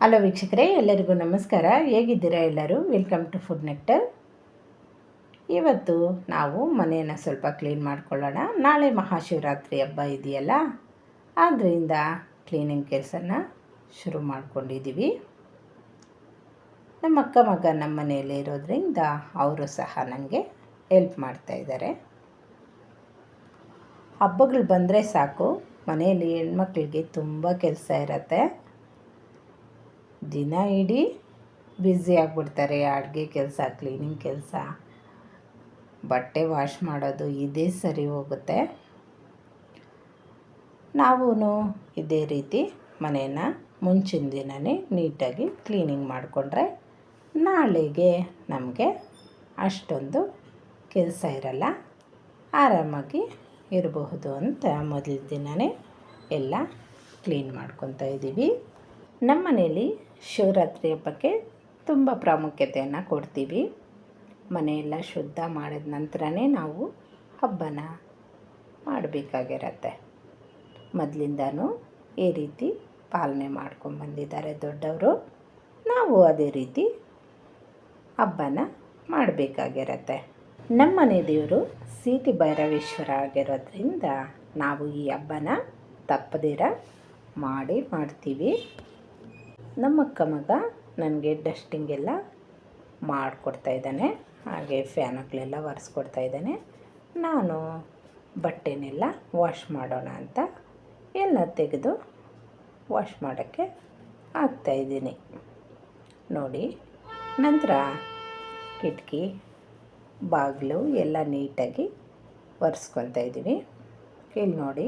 Hello ವೀಕ್ಷಕರೇ, ಎಲ್ಲರಿಗೂ ನಮಸ್ಕಾರ. ಹೇಗಿದ್ದೀರಾ ಎಲ್ಲರೂ? ವೆಲ್ಕಮ್ ಟು ಫುಡ್ ನೆಕ್ಟರ್ ಇವತ್ತು ನಾವು ಮನೆಯನ್ನು ಸ್ವಲ್ಪ ಕ್ಲೀನ್ ಮಾಡ್ಕೊಳ್ಳೋಣ. ನಾಳೆ ಮಹಾಶಿವರಾತ್ರಿ ಹಬ್ಬ ಇದೆಯಲ್ಲ ಆದ್ದರಿಂದ ಕ್ಲೀನಿಂಗ್ ಕೆಲಸನ ಶುರು ಮಾಡ್ಕೊಂಡಿದ್ದೀವಿ. ನಮ್ಮ ಅಕ್ಕ ಮಗ ನಮ್ಮ ಮನೆಯಲ್ಲಿ ಇರೋದ್ರಿಂದ ಅವರು ಸಹ ನನಗೆ ಹೆಲ್ಪ್ ಮಾಡ್ತಾಯಿದ್ದಾರೆ ಹಬ್ಬಗಳು ಬಂದರೆ ಸಾಕು. ಮನೆಯಲ್ಲಿ ಹೆಣ್ಮಕ್ಳಿಗೆ ತುಂಬ ಕೆಲಸ ಇರತ್ತೆ. ದಿನ ಇಡೀ ಬ್ಯುಸಿ ಆಗಿಬಿಡ್ತಾರೆ. ಅಡುಗೆ ಕೆಲಸ ಕ್ಲೀನಿಂಗ್ ಕೆಲಸ. ಬಟ್ಟೆ ವಾಶ್ ಮಾಡೋದು ಇದೇ ಸರಿ ಹೋಗುತ್ತೆ. ನಾವೂ ಇದೇ ರೀತಿ ಮನೇನ ಮುಂಚಿನ ದಿನವೇ ನೀಟಾಗಿ ಕ್ಲೀನಿಂಗ್ ಮಾಡಿಕೊಂಡ್ರೆ ನಾಳೆಗೆ ನಮಗೆ ಅಷ್ಟೊಂದು ಕೆಲಸ ಇರಲ್ಲ. ಆರಾಮಾಗಿ ಇರಬಹುದು ಅಂತ ಮೊದಲ ದಿನವೇ ಎಲ್ಲ ಕ್ಲೀನ್ ಮಾಡ್ಕೊತಾ ಇದ್ದೀವಿ. ನಮ್ಮ ಮನೆಯಲ್ಲಿ ಶಿವರಾತ್ರಿ ಹಬ್ಬಕ್ಕೆ ತುಂಬ ಪ್ರಾಮುಖ್ಯತೆಯನ್ನು ಕೊಡ್ತೀವಿ. ಮನೆಯೆಲ್ಲ ಶುದ್ಧ ಮಾಡಿದ ನಂತರನೇ ನಾವು ಹಬ್ಬನ ಮಾಡಬೇಕಾಗಿರತ್ತೆ. ಮೊದಲಿಂದನೂ ಈ ರೀತಿ ಪಾಲನೆ ಮಾಡ್ಕೊಂಬಂದಿದ್ದಾರೆ ದೊಡ್ಡವರು. ನಾವು ಅದೇ ರೀತಿ ಹಬ್ಬನ ಮಾಡಬೇಕಾಗಿರತ್ತೆ. ನಮ್ಮ ಮನೆ ದೇವರು ಸೀತಿ ಭೈರವೇಶ್ವರ ಆಗಿರೋದ್ರಿಂದ ನಾವು ಈ ಹಬ್ಬನ ತಪ್ಪದಿರ ಮಾಡಿ ಮಾಡ್ತೀವಿ. ನಮ್ಮ ಅಕ್ಕ ಮಗ ನನಗೆ ಡಸ್ಟಿಂಗ್ ಎಲ್ಲ ಮಾಡಿಕೊಡ್ತಾ ಇದ್ದಾನೆ. ಹಾಗೆ ಫ್ಯಾನುಗಳೆಲ್ಲ ಒರೆಸ್ಕೊಡ್ತಾ ಇದ್ದಾನೆ. ನಾನು ಬಟ್ಟೆನೆಲ್ಲ ವಾಶ್ ಮಾಡೋಣ ಅಂತ ಎಲ್ಲ ತೆಗೆದು ವಾಶ್ ಮಾಡೋಕ್ಕೆ ಹಾಕ್ತಾಯಿದ್ದೀನಿ ನೋಡಿ, ನಂತರ ಕಿಟಕಿ, ಬಾಗಿಲು ಎಲ್ಲ ನೀಟಾಗಿ ಒರೆಸ್ಕೊತಾ ಇದ್ದೀವಿ. ಇಲ್ಲಿ ನೋಡಿ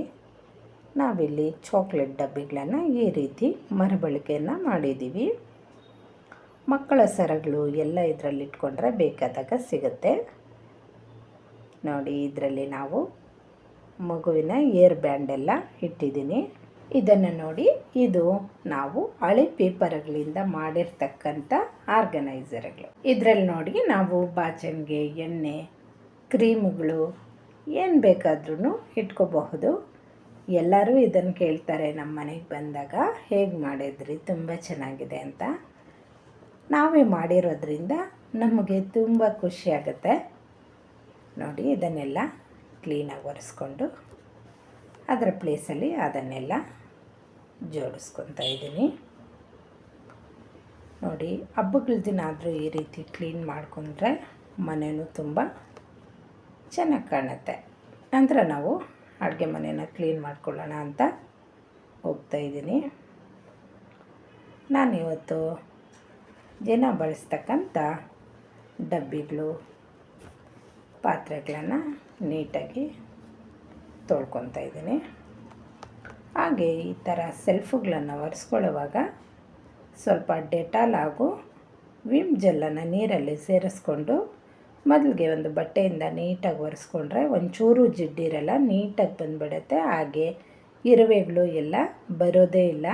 ನಾವಿಲ್ಲಿ ಚಾಕ್ಲೇಟ್ ಡಬ್ಬಿಗಳನ್ನು ಈ ರೀತಿ ಮರುಬಳಕೆಯನ್ನು ಮಾಡಿದ್ದೀವಿ. ಮಕ್ಕಳ ಸರಗಳು ಎಲ್ಲ ಇದರಲ್ಲಿ ಇಟ್ಕೊಂಡ್ರೆ ಬೇಕಾದಾಗ ಸಿಗುತ್ತೆ. ನೋಡಿ, ಇದರಲ್ಲಿ ನಾವು ಮಗುವಿನ ಏರ್ ಬ್ಯಾಂಡ್ ಎಲ್ಲ ಇಟ್ಟಿದ್ದೀನಿ. ಇದನ್ನು ನೋಡಿ, ಇದು ನಾವು ಹಳೆ ಪೇಪರ್ಗಳಿಂದ ಮಾಡಿರ್ತಕ್ಕಂಥ ಆರ್ಗನೈಸರ್ಗಳು. ಇದರಲ್ಲಿ ನೋಡಿ, ನಾವು ಬಾಚಣಿಗೆ ಎಣ್ಣೆ, ಕ್ರೀಮ್ಗಳು ಏನು ಬೇಕಾದ್ರೂ ಇಟ್ಕೋಬಹುದು. ಎಲ್ಲರೂ ಇದನ್ನು ಕೇಳ್ತಾರೆ ನಮ್ಮ ಮನೆಗೆ ಬಂದಾಗ ಹೇಗೆ ಮಾಡಿದ್ರಿ, ತುಂಬ ಚೆನ್ನಾಗಿದೆ ಅಂತ. ನಾವೇ ಮಾಡಿರೋದ್ರಿಂದ ನಮಗೆ ತುಂಬ ಖುಷಿಯಾಗುತ್ತೆ ನೋಡಿ, ಇದನ್ನೆಲ್ಲ ಕ್ಲೀನಾಗಿ ಒರೆಸ್ಕೊಂಡು ಅದರ ಪ್ಲೇಸಲ್ಲಿ ಅದನ್ನೆಲ್ಲ ಜೋಡಿಸ್ಕೊತಾ ಇದ್ದೀನಿ. ನೋಡಿ, ಹಬ್ಬಗಳ ದಿನ ಆದರೂ ಈ ರೀತಿ ಕ್ಲೀನ್ ಮಾಡಿಕೊಂಡ್ರೆ ಮನೆಯೂ ತುಂಬ ಚೆನ್ನಾಗಿ ಕಾಣುತ್ತೆ. ನಂತರ ನಾವು ಅಡುಗೆ ಮನೇನ ಕ್ಲೀನ್ ಮಾಡ್ಕೊಳ್ಳೋಣ ಅಂತ ಹೋಗ್ತಾಯಿದ್ದೀನಿ ನಾನಿವತ್ತು ದಿನ ಬಳಸ್ತಕ್ಕಂಥ ಡಬ್ಬಿಗಳು, ಪಾತ್ರೆಗಳನ್ನು ನೀಟಾಗಿ ತೊಳ್ಕೊತಾ ಇದ್ದೀನಿ. ಹಾಗೆ ಈ ಥರ ಸೆಲ್ಫುಗಳನ್ನು ಒರೆಸ್ಕೊಳ್ಳುವಾಗ ಸ್ವಲ್ಪ ಡೆಟಾಲ್ ಹಾಗೂ ವಿಮ್ ಜೆಲ್ಲನ್ನು ನೀರಲ್ಲಿ ಸೇರಿಸ್ಕೊಂಡು ಮೊದಲಿಗೆ ಒಂದು ಬಟ್ಟೆಯಿಂದ ನೀಟಾಗಿ ಒರೆಸ್ಕೊಂಡ್ರೆ ಒಂಚೂರು ಜಿಡ್ಡಿರಲ್ಲ, ನೀಟಾಗಿ ಬಂದುಬಿಡುತ್ತೆ. ಹಾಗೆ ಇರುವೆಗಳು ಎಲ್ಲ ಬರೋದೇ ಇಲ್ಲ.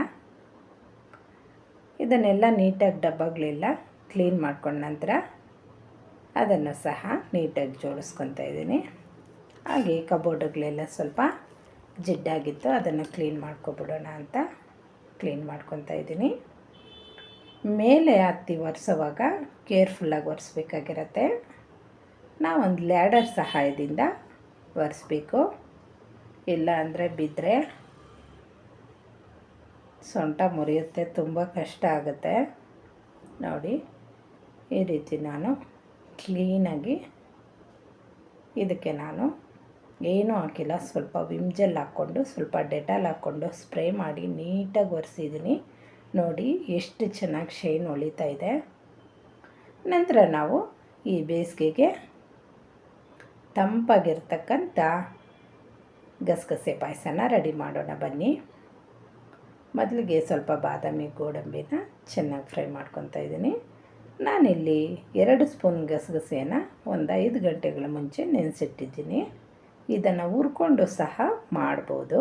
ಇದನ್ನೆಲ್ಲ ನೀಟಾಗಿ ಡಬ್ಬಗಳೆಲ್ಲ ಕ್ಲೀನ್ ಮಾಡ್ಕೊಂಡ ನಂತರ ಅದನ್ನು ಸಹ ನೀಟಾಗಿ ಜೋಡಿಸ್ಕೊತಾ ಇದ್ದೀನಿ. ಹಾಗೆ ಕಬೋರ್ಡ್ಗಳೆಲ್ಲ ಸ್ವಲ್ಪ ಜಿಡ್ಡಾಗಿತ್ತು, ಅದನ್ನು ಕ್ಲೀನ್ ಮಾಡ್ಕೊಬಿಡೋಣ ಅಂತ ಕ್ಲೀನ್ ಮಾಡ್ಕೊತಾ ಇದ್ದೀನಿ. ಮೇಲೆ ಹತ್ತಿ ಒರೆಸೋವಾಗ ಕೇರ್ಫುಲ್ಲಾಗಿ ಒರೆಸ್ಬೇಕಾಗಿರತ್ತೆ. ನಾವೊಂದು ಲ್ಯಾಡರ್ ಸಹಾಯದಿಂದ ಒರೆಸ್ಬೇಕು. ಇಲ್ಲ ಅಂದರೆ ಬಿದ್ದರೆ ಸೊಂಟ ಮುರಿಯುತ್ತೆ, ತುಂಬ ಕಷ್ಟ ಆಗುತ್ತೆ. ನೋಡಿ, ಈ ರೀತಿ ನಾನು ಕ್ಲೀನಾಗಿ ಇದಕ್ಕೆ ನಾನು ಏನೂ ಹಾಕಿಲ್ಲ. ಸ್ವಲ್ಪ ವಿಮ್ಜೆಲ್ ಹಾಕ್ಕೊಂಡು, ಸ್ವಲ್ಪ ಡೆಟಾಲ್ ಹಾಕ್ಕೊಂಡು ಸ್ಪ್ರೇ ಮಾಡಿ ನೀಟಾಗಿ ಒರೆಸಿದ್ದೀನಿ. ನೋಡಿ, ಎಷ್ಟು ಚೆನ್ನಾಗಿ ಶೈನ್ ಹೊಳಿತಾ ಇದೆ. ನಂತರ ನಾವು ಈ ಬೇಸಿಗೆಗೆ ತಂಪಾಗಿರ್ತಕ್ಕಂಥ ಗಸಗಸೆ ಪಾಯಸನ ರೆಡಿ ಮಾಡೋಣ ಬನ್ನಿ. ಮೊದಲಿಗೆ ಸ್ವಲ್ಪ ಬಾದಾಮಿ ಗೋಡಂಬಿನ ಚೆನ್ನಾಗಿ ಫ್ರೈ ಮಾಡ್ಕೊತಾ ಇದ್ದೀನಿ. ನಾನಿಲ್ಲಿ ಎರಡು ಸ್ಪೂನ್ ಗಸಗಸೆನ ಒಂದು ಐದು ಗಂಟೆಗಳ ಮುಂಚೆ ನೆನೆಸಿಟ್ಟಿದ್ದೀನಿ. ಇದನ್ನು ಹುರ್ಕೊಂಡು ಸಹ ಮಾಡ್ಬೋದು.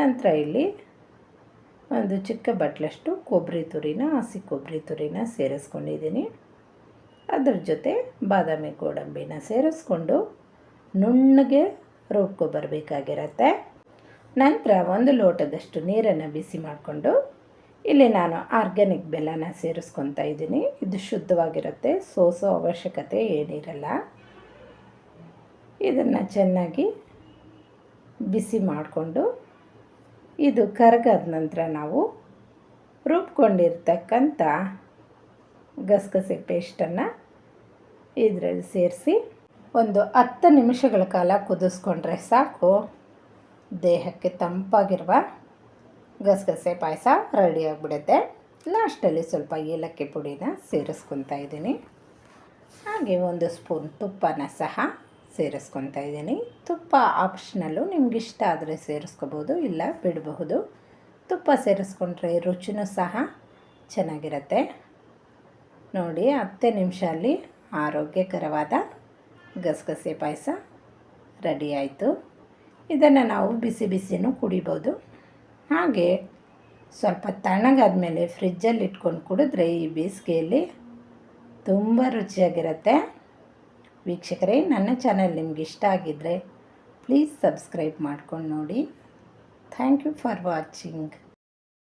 ನಂತರ ಇಲ್ಲಿ ಒಂದು ಚಿಕ್ಕ ಬಟ್ಲಷ್ಟು ಕೊಬ್ಬರಿ ತುರಿನ ಹಸಿ ಕೊಬ್ಬರಿ ತುರಿನ ಸೇರಿಸ್ಕೊಂಡಿದ್ದೀನಿ. ಅದ್ರ ಜೊತೆ ಬಾದಾಮಿ ಗೋಡಂಬಿನ ಸೇರಿಸ್ಕೊಂಡು ನುಣ್ಣಗೆ ರುಬ್ಕೊಬರ್ಬೇಕಾಗಿರತ್ತೆ ನಂತರ ಒಂದು ಲೋಟದಷ್ಟು ನೀರನ್ನು ಬಿಸಿ ಮಾಡಿಕೊಂಡು ಇಲ್ಲಿ ನಾನು ಆರ್ಗ್ಯಾನಿಕ್ ಬೆಲ್ಲನ ಸೇರಿಸ್ಕೊತಾ ಇದ್ದೀನಿ. ಇದು ಶುದ್ಧವಾಗಿರುತ್ತೆ, ಸೋಸೋ ಅವಶ್ಯಕತೆ ಏನಿರಲ್ಲ. ಇದನ್ನು ಚೆನ್ನಾಗಿ ಬಿಸಿ ಮಾಡಿಕೊಂಡು ಇದು ಕರಗಾದ ನಂತರ ನಾವು ರುಬ್ಕೊಂಡಿರ್ತಕ್ಕಂಥ ಗಸಗಸೆ ಪೇಸ್ಟನ್ನು ಇದರಲ್ಲಿ ಸೇರಿಸಿ ಒಂದು ಹತ್ತು ನಿಮಿಷಗಳ ಕಾಲ ಕುದಿಸ್ಕೊಂಡ್ರೆ ಸಾಕು. ದೇಹಕ್ಕೆ ತಂಪಾಗಿರುವ ಗಸಗಸೆ ಪಾಯಸ ರೆಡಿಯಾಗಿಬಿಡುತ್ತೆ ಲಾಸ್ಟಲ್ಲಿ ಸ್ವಲ್ಪ ಏಲಕ್ಕಿ ಪುಡಿನ ಸೇರಿಸ್ಕೊತಾ ಇದ್ದೀನಿ. ಹಾಗೆ ಒಂದು ಸ್ಪೂನ್ ತುಪ್ಪನ ಸಹ ಸೇರಿಸ್ಕೊತಾ ಇದ್ದೀನಿ. ತುಪ್ಪ ಆಪ್ಷನಲ್ಲು ನಿಮ್ಗೆ ಇಷ್ಟ ಆದರೆ ಸೇರಿಸ್ಕೋಬೋದು, ಇಲ್ಲ ಬಿಡಬಹುದು. ತುಪ್ಪ ಸೇರಿಸ್ಕೊಂಡ್ರೆ ರುಚಿನೂ ಸಹ ಚೆನ್ನಾಗಿರುತ್ತೆ. ನೋಡಿ, ಹತ್ತು ನಿಮಿಷ ಅಲ್ಲಿ ಆರೋಗ್ಯಕರವಾದ ಗಸಗಸೆ ಪಾಯಸ ರೆಡಿ ಆಯಿತು. ಇದನ್ನು ನಾವು ಬಿಸಿ ಬಿಸಿನೂ ಕುಡಿಬೋದು. ಹಾಗೆ ಸ್ವಲ್ಪ ತಣ್ಣಗಾದ ಮೇಲೆ ಫ್ರಿಜ್ಜಲ್ಲಿ ಇಟ್ಕೊಂಡು ಕುಡಿದ್ರೆ ಈ ಬೇಸಿಗೆಯಲ್ಲಿ ತುಂಬ ರುಚಿಯಾಗಿರುತ್ತೆ. ವೀಕ್ಷಕರೇ, ನನ್ನ ಚಾನಲ್ ನಿಮ್ಗೆ ಇಷ್ಟ ಆಗಿದ್ದರೆ ಪ್ಲೀಸ್ ಸಬ್ಸ್ಕ್ರೈಬ್ ಮಾಡ್ಕೊಂಡು ನೋಡಿ. Thank you for watching.